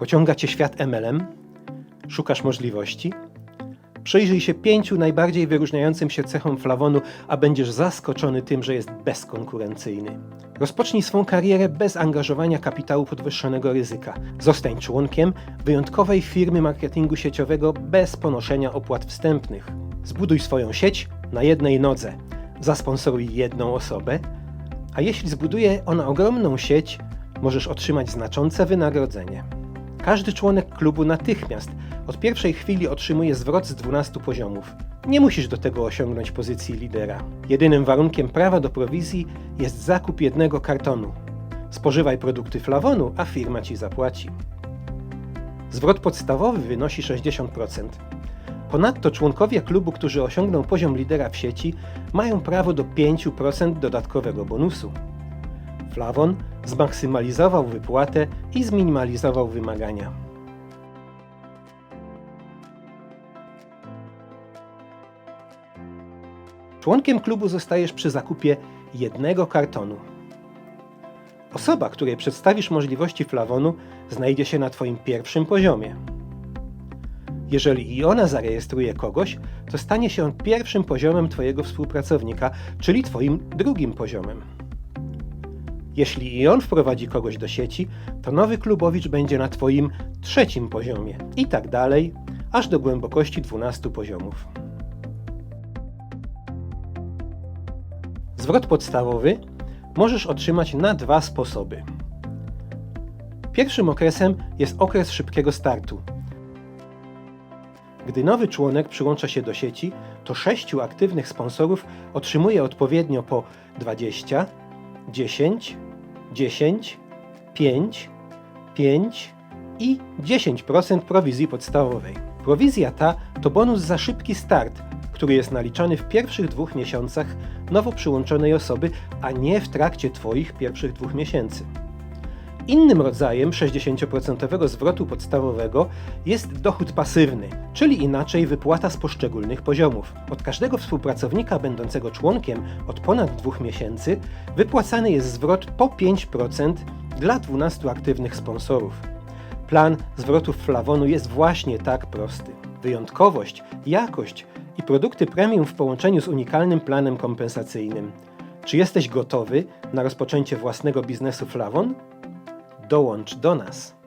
Pociąga Cię świat MLM? Szukasz możliwości? Przyjrzyj się pięciu najbardziej wyróżniającym się cechom flawonu, a będziesz zaskoczony tym, że jest bezkonkurencyjny. Rozpocznij swą karierę bez angażowania kapitału podwyższonego ryzyka. Zostań członkiem wyjątkowej firmy marketingu sieciowego bez ponoszenia opłat wstępnych. Zbuduj swoją sieć na jednej nodze. Zasponsoruj jedną osobę, a jeśli zbuduje ona ogromną sieć, możesz otrzymać znaczące wynagrodzenie. Każdy członek klubu natychmiast, od pierwszej chwili otrzymuje zwrot z 12 poziomów. Nie musisz do tego osiągnąć pozycji lidera. Jedynym warunkiem prawa do prowizji jest zakup jednego kartonu. Spożywaj produkty flawonu, a firma ci zapłaci. Zwrot podstawowy wynosi 60%. Ponadto członkowie klubu, którzy osiągną poziom lidera w sieci, mają prawo do 5% dodatkowego bonusu. Flawon zmaksymalizował wypłatę i zminimalizował wymagania. Członkiem klubu zostajesz przy zakupie jednego kartonu. Osoba, której przedstawisz możliwości flawonu, znajdzie się na Twoim pierwszym poziomie. Jeżeli i ona zarejestruje kogoś, to stanie się on pierwszym poziomem Twojego współpracownika, czyli Twoim drugim poziomem. Jeśli i on wprowadzi kogoś do sieci, to nowy klubowicz będzie na Twoim trzecim poziomie i tak dalej, aż do głębokości 12 poziomów. Zwrot podstawowy możesz otrzymać na dwa sposoby. Pierwszym okresem jest okres szybkiego startu. Gdy nowy członek przyłącza się do sieci, to sześciu aktywnych sponsorów otrzymuje odpowiednio po 20, 10, 10, 5, 5 i 10% prowizji podstawowej. Prowizja ta to bonus za szybki start, który jest naliczany w pierwszych dwóch miesiącach nowo przyłączonej osoby, a nie w trakcie Twoich pierwszych dwóch miesięcy. Innym rodzajem 60% zwrotu podstawowego jest dochód pasywny, czyli inaczej wypłata z poszczególnych poziomów. Od każdego współpracownika będącego członkiem od ponad dwóch miesięcy wypłacany jest zwrot po 5% dla 12 aktywnych sponsorów. Plan zwrotów flawonu jest właśnie tak prosty. Wyjątkowość, jakość i produkty premium w połączeniu z unikalnym planem kompensacyjnym. Czy jesteś gotowy na rozpoczęcie własnego biznesu flawon? Dołącz do nas.